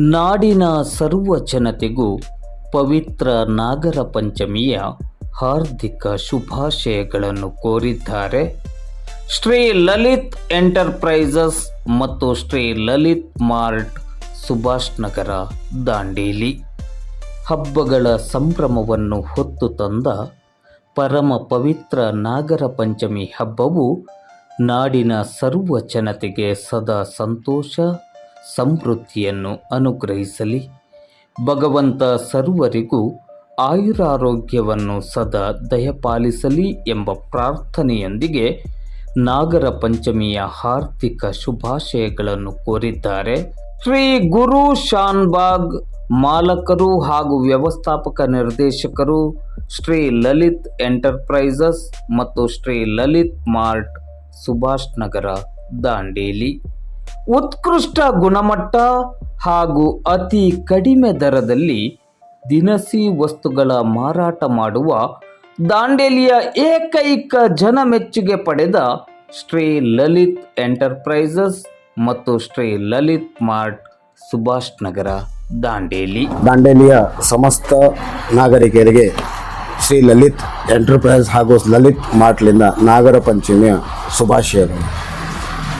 ನಾಡಿನ ಸರ್ವ ಜನತೆಗೂ ಪವಿತ್ರ ನಾಗರ ಪಂಚಮಿಯ ಹಾರ್ದಿಕ ಶುಭಾಶಯಗಳನ್ನು ಕೋರಿದ್ದಾರೆ. ಶ್ರೀ ಲಲಿತ್ ಎಂಟರ್ಪ್ರೈಸಸ್ ಮತ್ತು ಶ್ರೀ ಲಲಿತ್ ಮಾರ್ಟ್ ಸುಭಾಷ್ ನಗರ ದಾಂಡೇಲಿ. ಹಬ್ಬಗಳ ಸಂಭ್ರಮವನ್ನು ಹೊತ್ತು ತಂದ ಪರಮ ಪವಿತ್ರ ನಾಗರ ಪಂಚಮಿ ಹಬ್ಬವು ನಾಡಿನ ಸರ್ವ ಜನತೆಗೆ ಸದಾ ಸಂತೋಷ ಸಮೃದ್ಧಿಯನ್ನು ಅನುಗ್ರಹಿಸಲಿ. ಭಗವಂತ ಸರ್ವರಿಗೂ ಆಯುರಾರೋಗ್ಯವನ್ನು ಸದಾ ದಯಪಾಲಿಸಲಿ ಎಂಬ ಪ್ರಾರ್ಥನೆಯೊಂದಿಗೆ ನಾಗರ ಪಂಚಮಿಯ ಹಾರ್ದಿಕ ಶುಭಾಶಯಗಳನ್ನು ಕೋರಿದ್ದಾರೆ. ಶ್ರೀ ಗುರು ಶಾನ್ಬಾಗ್ ಮಾಲಕರು ಹಾಗೂ ವ್ಯವಸ್ಥಾಪಕ ನಿರ್ದೇಶಕರು, ಶ್ರೀ ಲಲಿತ್ ಎಂಟರ್ಪ್ರೈಸಸ್ ಮತ್ತು ಶ್ರೀ ಲಲಿತ್ ಮಾರ್ಟ್ ಸುಭಾಷ್ ನಗರ ದಾಂಡೇಲಿ. ಉತ್ಕೃಷ್ಟ ಗುಣಮಟ್ಟ ಹಾಗೂ ಅತಿ ಕಡಿಮೆ ದರದಲ್ಲಿ ದಿನಸಿ ವಸ್ತುಗಳ ಮಾರಾಟ ಮಾಡುವ ದಾಂಡೇಲಿಯ ಏಕೈಕ ಜನಮೆಚ್ಚುಗೆ ಪಡೆದ ಶ್ರೀ ಲಲಿತ್ ಎಂಟರ್ಪ್ರೈಸಸ್ ಮತ್ತು ಶ್ರೀ ಲಲಿತ್ ಮಾರ್ಟ್ ಸುಭಾಷ್ ನಗರ, ದಾಂಡೇಲಿ. ದಾಂಡೇಲಿಯ ಸಮಸ್ತ ನಾಗರಿಕರಿಗೆ ಶ್ರೀ ಲಲಿತ್ ಎಂಟರ್ಪ್ರೈಸ್ ಹಾಗೂ ಲಲಿತ್ ಮಾರ್ಟ್ಲಿಂದ ನಾಗರ ಪಂಚಮಿಯ ಶುಭಾಶಯಗಳು.